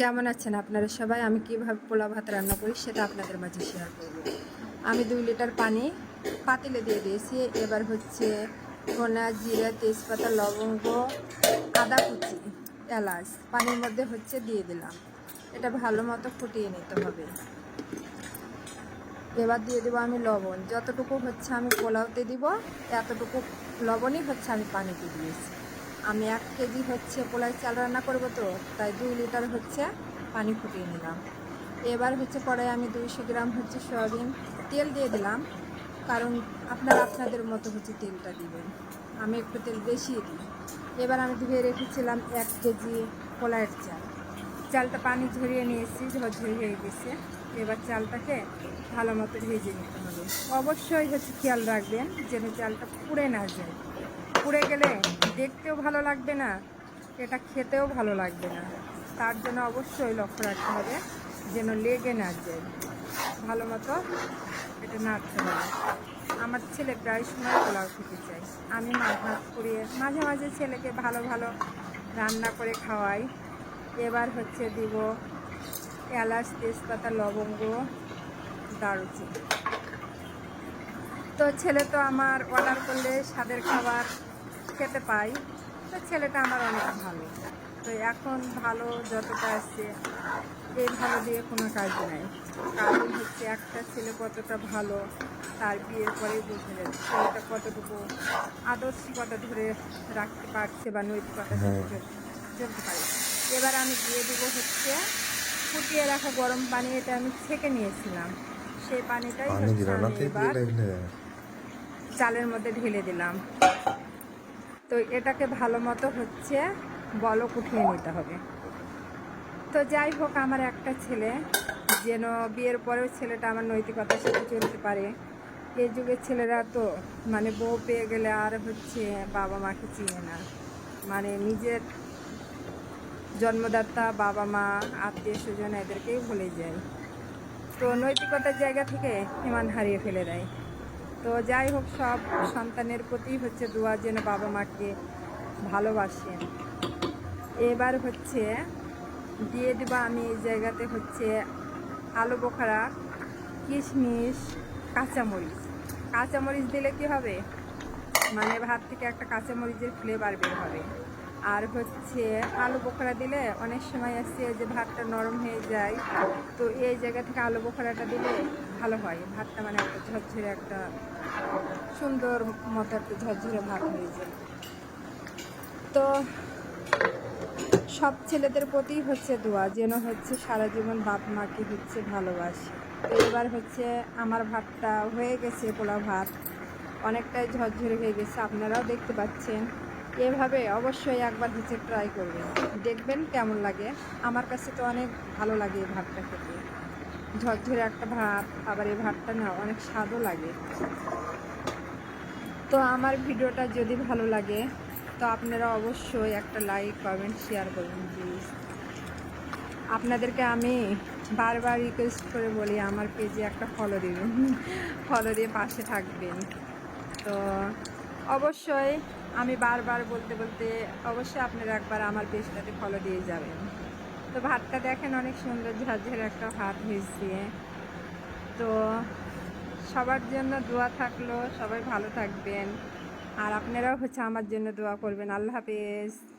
কেমন আছেন আপনারা সবাই? আমি কীভাবে পোলাও ভাত রান্না করি সেটা আপনাদের মাঝে শেয়ার করব। আমি দুই লিটার পানি পাতিলে দিয়ে দিয়েছি। এবার হচ্ছে ধনা জিরা, তেজপাতা, লবঙ্গ, আদা কুচি, এলাচ পানির মধ্যে হচ্ছে দিয়ে দিলাম। এটা ভালো মতো ফুটিয়ে নিতে হবে। এবার দিয়ে দেবো আমি লবণ। যতটুকু হচ্ছে আমি পোলাওতে দিব, এতটুকু লবণই হচ্ছে আমি পানিতে দিয়েছি। আমি এক কেজি হচ্ছে পোলাই চাল রান্না করব তো, তাই দুই লিটার হচ্ছে পানি ফুটিয়ে নিলাম। এবার হচ্ছে পরে আমি দুইশো গ্রাম হচ্ছে সয়াবিন তেল দিয়ে দিলাম, কারণ আপনারা আপনাদের মতো হচ্ছে তেলটা দিবেন। আমি একটু তেল বেশি দিই। এবার আমি ধুয়ে রেখেছিলাম এক কেজি পোলাইয়ের চাল। চালটা পানি ঝরিয়ে নিয়েছি ঝরঝরি হয়ে গেছে। এবার চালটাকে ভালো মতো ভেজে নিতে হবে। অবশ্যই হচ্ছে খেয়াল রাখবেন যেন চালটা পুড়ে না যায়। পুড়ে গেলে দেখতেও ভালো লাগবে না, এটা খেতেও ভালো লাগবে না। তার জন্য অবশ্যই লক্ষ্য রাখতে হবে যেন লেগে না যায়। ভালো মতো এটা নাড়তে হবে। আমার ছেলে প্রায় সময় পোলাও খেতে চায়। আমি মাছ ভাত করিয়ে মাঝে মাঝে ছেলেকে ভালো ভালো রান্না করে খাওয়াই। এবার হচ্ছে দিব এলাচ, তেজপাতা, লবঙ্গ, দারুচিনি। তো ছেলে তো আমার অর্ডার করলে স্বাদের খাবার। খেতে পাই। তো ছেলেটা আমার অনেক ভালো। তো এখন ভালো যতটা আসছে এই ভালো দিয়ে কোনো কাজ নাই। কারণ হচ্ছে একটা ছেলে কতটা ভালো তার বিয়ের পরেই বুঝে যাচ্ছে ছেলেটা কতটুকু আদর্শ আদর্শিকতা ধরে রাখতে পারছে বা নৈতিকতা ধরে চলতে পারে। এবার আমি দিয়ে দেবো হচ্ছে ফুটিয়ে রাখা গরম পানি এটা আমি ছেঁকে নিয়েছিলাম। সেই পানিটাই চালের মধ্যে ঢেলে দিলাম। তো এটাকে ভালো মতো হচ্ছে বলক উঠিয়ে নিতে হবে। তো যাই হোক, আমার একটা ছেলে, যেন বিয়ের পরেও ছেলেটা আমার নৈতিকতার সাথে চলতে পারে। এই যুগের ছেলেরা তো মানে বউ পেয়ে গেলে আর হচ্ছে বাবা মাকে চিনে না। মানে নিজের জন্মদাতা, বাবা মা, আত্মীয় স্বজন এদেরকেই ভুলে যায়। তো নৈতিকতার জায়গা থেকে ইমান হারিয়ে ফেলে দেয়। তো যাই হোক, সব সন্তানের প্রতি হচ্ছে দোয়া যেন বাবা মাকে ভালোবাসেন এবার হচ্ছে দিয়ে দেবো আমি এই জায়গাতে হচ্ছে আলু বোখারা, কিশমিশ, কাঁচামরিচ। কাঁচামরিচ দিলে কি হবে? মানে ভাত থেকে একটা কাঁচামরিচের ফ্লেভার বের হবে। আর হচ্ছে আলু বোখরা দিলে অনেক সময় আসছে যে ভাতটা নরম হয়ে যায়, তো এই জায়গা থেকে আলু বোখরাটা দিলে ভালো হয়। ভাতটা মানে একটা ঝরঝরে একটা সুন্দর মতো একটা ঝরঝরে ভাত হয়ে যায় তো সব ছেলেদের প্রতি হচ্ছে দোয়া, যেন হচ্ছে সারা জীবন বাপ মাকে হচ্ছে ভালোবাসে। এবার হচ্ছে আমার ভাতটা হয়ে গেছে, পোলাও ভাত। অনেকটাই ঝরঝরে হয়ে গেছে, আপনারাও দেখতে পাচ্ছেন। এভাবে অবশ্যই একবার হচ্ছে ট্রাই করবেন। দেখবেন কেমন লাগে। আমার কাছে তো অনেক ভালো লাগে এই ভাতটা খেতে। ঝরঝরে একটা ভাত, আবার এই ভাতটা না অনেক স্বাদও লাগে। তো আমার ভিডিওটা যদি ভালো লাগে, তো আপনারা অবশ্যই একটা লাইক কমেন্ট শেয়ার করবেন প্লিজ আপনাদেরকে আমি বারবার রিকোয়েস্ট করে বলি, আমার পেজে একটা ফলো দিবেন ফলো দিয়ে পাশে থাকবেন। তো অবশ্যই আমি বারবার বলতে বলতে অবশ্যই আপনারা একবার আমার পেজটাতে ফলো দিয়ে যাবেন। তো ভাতটা দেখেন অনেক সুন্দর, ঝরঝরে একটা ভাত হয়েছে। তো সবার জন্য দোয়া থাকল, সবাই ভালো থাকবেন। আর আপনারাও হচ্ছে আমার জন্য দোয়া করবেন। আল্লাহ হাফেজ।